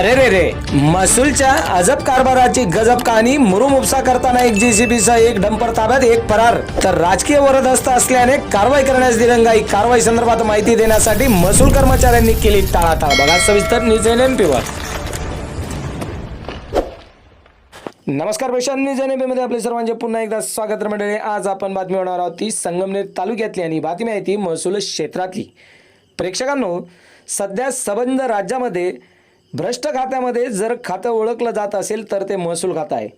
अरे रे रे महसूलच्या अजब कारभाराची गजब कहाणी मुरुम उपसा करताना एक जेसीबीचा एक डंपर ताब्यात एक फरार. तर राजकीय वरदहस्त असल्याने कारवाई करण्यास दिरंगाई. कारवाई संदर्भात माहिती देण्यासाठी महसूल कर्मचाऱ्यांनी केली टाळाटाळ. बघा सविस्तर न्यूज एन पीवर नमस्कार पेशांत न्यूज एनमध्ये आपले सर्वांचे पुन्हा एकदा स्वागत मंडळी. आज आपण बातमी होणार आहोत ती संगमनेर तालुक्यातली आणि बातमी आहे ती महसूल क्षेत्रातली. प्रेक्षकांनो सध्या सबंध राज्यामध्ये भ्रष्ट खात्यामध्ये जर खातं ओळखलं जात असेल तर ते महसूल खातं आहे.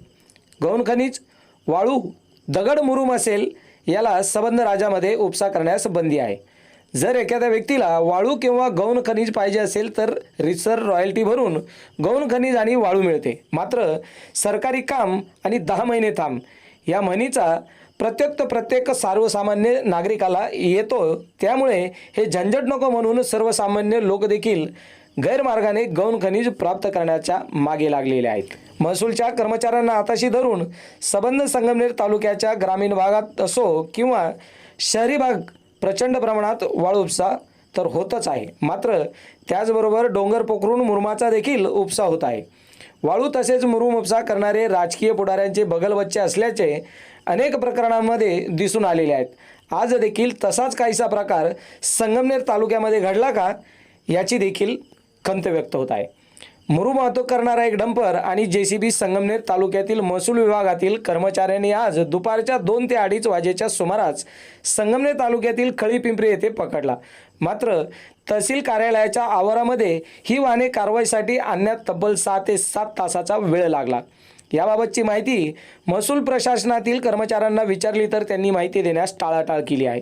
गौण खनिज वाळू दगड मुरुम असेल याला सबंध राजामध्ये उपसा करण्यास बंदी आहे. जर एखाद्या व्यक्तीला वाळू किंवा गौण खनिज पाहिजे असेल तर रिसर रॉयल्टी भरून गौण खनिज आणि वाळू मिळते. मात्र सरकारी काम आणि दहा महिने थांब. या म्हणीचा प्रत्येक प्रत्येक सर्वसामान्य नागरिकाला येतो. त्यामुळे हे झंझट नको म्हणून सर्वसामान्य लोक देखील गैरमार्गाने गौण खनिज प्राप्त करण्याच्या मागे लागलेले आहेत. महसूलच्या कर्मचाऱ्यांना हाताशी धरून सबंध संगमनेर तालुक्याच्या ग्रामीण भागात असो किंवा शहरी भाग प्रचंड प्रमाणात वाळू उपसा तर होतच आहे. मात्र त्याचबरोबर डोंगर पोखरून मुरमाचा देखील उपसा होत आहे. वाळू तसेच मुरुम उपसा करणारे राजकीय पुढाऱ्यांचे बगलबच्चे असल्याचे अनेक प्रकरणांमध्ये दिसून आलेले आहेत. आज देखील तसाच काहीसा प्रकार संगमनेर तालुक्यामध्ये घडला का? याची देखील खंत व्यक्त होत आहे. मुरुम वाहतूक करणारा एक डंपर आणि जे सी बी संगमनेर तालुक्यातील महसूल विभागातील कर्मचाऱ्यांनी आज दुपारच्या दोन ते अडीच वाजेच्या सुमारास संगमनेर तालुक्यातील खळी पिंपरी येथे पकडला. मात्र तहसील कार्यालयाच्या आवारामध्ये ही वाहने कारवाईसाठी आणण्यात तब्बल सहा ते सात तासाचा वेळ लागला. याबाबतची माहिती महसूल प्रशासनातील कर्मचाऱ्यांना विचारली तर त्यांनी माहिती देण्यास टाळाटाळ केली आहे.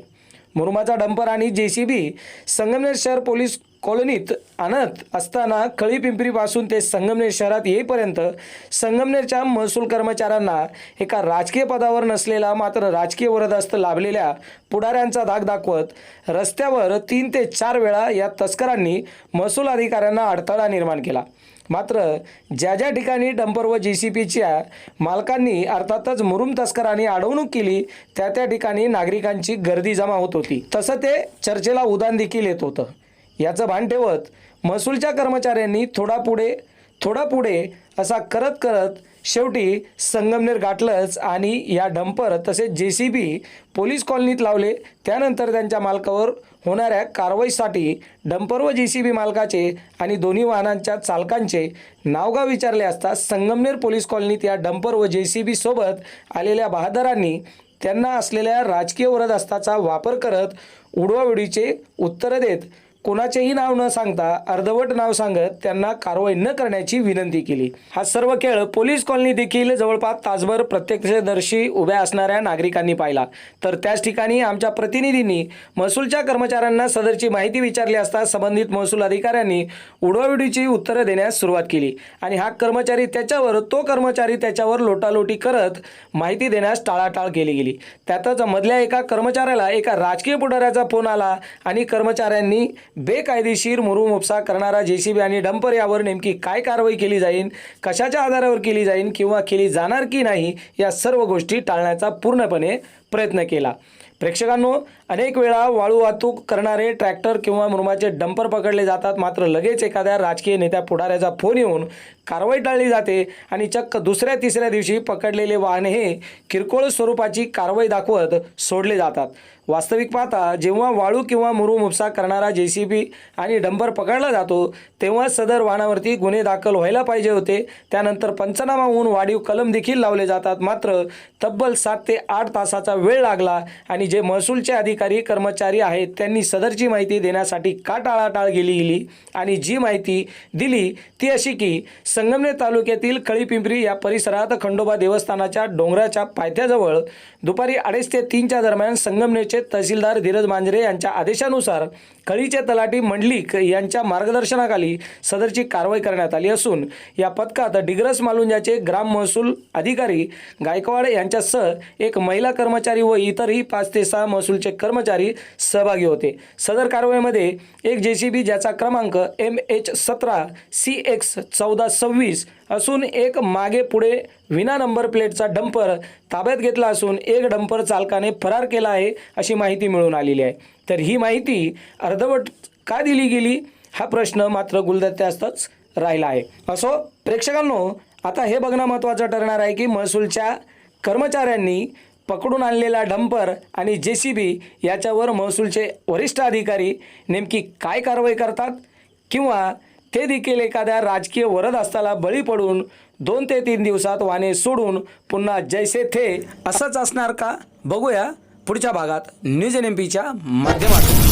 मुरुमाचा डंपर आणि जे सी बी संगमनेर शहर पोलीस कॉलनीत आणत असताना खळी पिंपरीपासून ते संगमनेर शहरात येईपर्यंत संगमनेरच्या महसूल कर्मचाऱ्यांना एका राजकीय पदावर नसलेला मात्र राजकीय वरदस्त लाभलेल्या पुढाऱ्यांचा धाक दाखवत रस्त्यावर तीन ते चार वेळा या तस्करांनी महसूल अधिकाऱ्यांना अडथळा निर्माण केला. मात्र ज्या ज्या ठिकाणी डंपर व जी सी पीच्या मालकांनी अर्थातच मुरुम तस्करांनी अडवणूक केली त्या त्या ठिकाणी नागरिकांची गर्दी जमा होत होती. तसं ते चर्चेला उदान देखील येत होतं. याचं भान ठेवत महसूलच्या कर्मचाऱ्यांनी थोडा पुढे थोडा पुढे असा करत करत शेवटी संगमनेर गाठलंच आणि या डंपर तसेच जे सी बी पोलीस कॉलनीत लावले. त्यानंतर त्यांच्या मालकावर होणाऱ्या कारवाईसाठी डंपर व जे सी बी मालकाचे आणि दोन्ही वाहनांच्या चालकांचे नावगाव विचारले असता संगमनेर पोलीस कॉलनीत या डंपर व जे सी बीसोबत आलेल्या बहादरांनी त्यांना असलेल्या राजकीय वरदहस्ताचा वापर करत उडवाउडीचे उत्तरं देत कोणाचेही नाव न सांगता अर्धवट नाव सांगत त्यांना कारवाई न करण्याची विनंती केली. हा सर्व खेळ पोलीस कॉलनी देखील जवळपास तासभर प्रत्यक्षदर्शी उभ्या असणाऱ्या नागरिकांनी पाहिला. तर त्याच ठिकाणी आमच्या प्रतिनिधींनी महसूलच्या कर्मचाऱ्यांना सदरची माहिती विचारली असता संबंधित महसूल अधिकाऱ्यांनी उडवाविडीची उत्तरं देण्यास सुरुवात केली. आणि हा कर्मचारी त्याच्यावर तो कर्मचारी त्याच्यावर लोटालोटी करत माहिती देण्यास टाळाटाळ केली गेली. त्यातच मधल्या एका कर्मचाऱ्याला एका राजकीय पुढाऱ्याचा फोन आला आणि कर्मचाऱ्यांनी बेकायदेशीर मुरुम उपसा करणारा जेसीबी आणि डंपर यावर नेमकी काय कारवाई केली जाईल कशाच्या आधारावर केली जाईल किंवा केली जाणार की नाही या सर्व गोष्टी टाळण्याचा पूर्णपणे प्रयत्न केला. प्रेक्षकांनो अनेक वेळा वाळू वाहतूक करणारे ट्रॅक्टर किंवा मुरुमाचे डंपर पकडले जातात मात्र लगेच एखाद्या राजकीय नेत्या पुढाऱ्याचा फोन येऊन कारवाई टाळली जाते आणि चक्क दुसऱ्या तिसऱ्या दिवशी पकडलेले वाहने हे किरकोळ स्वरूपाची कारवाई दाखवत सोडले जातात. वास्तविक पाहता जेव्हा वाळू किंवा मुरू मुपसा करणारा जे सी बी आणि डंबर पकडला जातो तेव्हा सदर वाहनावरती गुन्हे दाखल व्हायला पाहिजे होते. त्यानंतर पंचनामा होऊन वाढीव कलम देखील लावले जातात. मात्र तब्बल सात ते आठ तासाचा वेळ लागला आणि जे महसूलचे अधिकारी कर्मचारी आहेत त्यांनी सदरची माहिती देण्यासाठी का टाळाटाळ गेली गेली आणि जी माहिती दिली ती अशी की संगमनेर तालुक्यातील कळीपिंपरी या परिसरात खंडोबा देवस्थानाच्या डोंगराच्या पायथ्याजवळ दुपारी अडीच ते तीनच्या दरम्यान संगमनेरचे तहसीलदार धीरज मांजरे यांच्या आदेशानुसार खळीचे तलाठी मंडलिक यांच्या मार्गदर्शनाखाली सदरची कारवाई करण्यात आली असून या पथकात डिग्रस मालुंजाचे ग्राम महसूल अधिकारी गायकवाड यांच्यासह एक महिला कर्मचारी व इतरही पाच ते सहा महसूलचे कर्मचारी सहभागी होते. सदर कारवाईमध्ये एक जे सी बी ज्याचा क्रमांक एम एच सतरा सी एक्स चौदा सव्वीस असून एक मागे पुढे विना नंबर प्लेटचा डंपर ताब्यात घेतला असून एक डंपर चालकाने फरार केला आहे अशी माहिती मिळून आलेली आहे. तर ही माहिती अर्धवट का दिली गेली? हा प्रश्न मात्र गुलदत्त्यास्तच राहिला आहे. असो प्रेक्षकांनो आता हे बघणं महत्त्वाचं ठरणार आहे की महसूलच्या कर्मचाऱ्यांनी पकडून आणलेला डंपर आणि जे सी बी याच्यावर महसूलचे वरिष्ठ अधिकारी नेमकी काय कारवाई करतात? किंवा ते देखील एखाद्या राजकीय वरद वरदहस्ताला बळी पडून दोन ते तीन दिवसात वाने सोडून पुन्हा जैसे थे असंच असणार का? बघूया पुढच्या भागात न्यूज एन एम पीच्या माध्यमातून.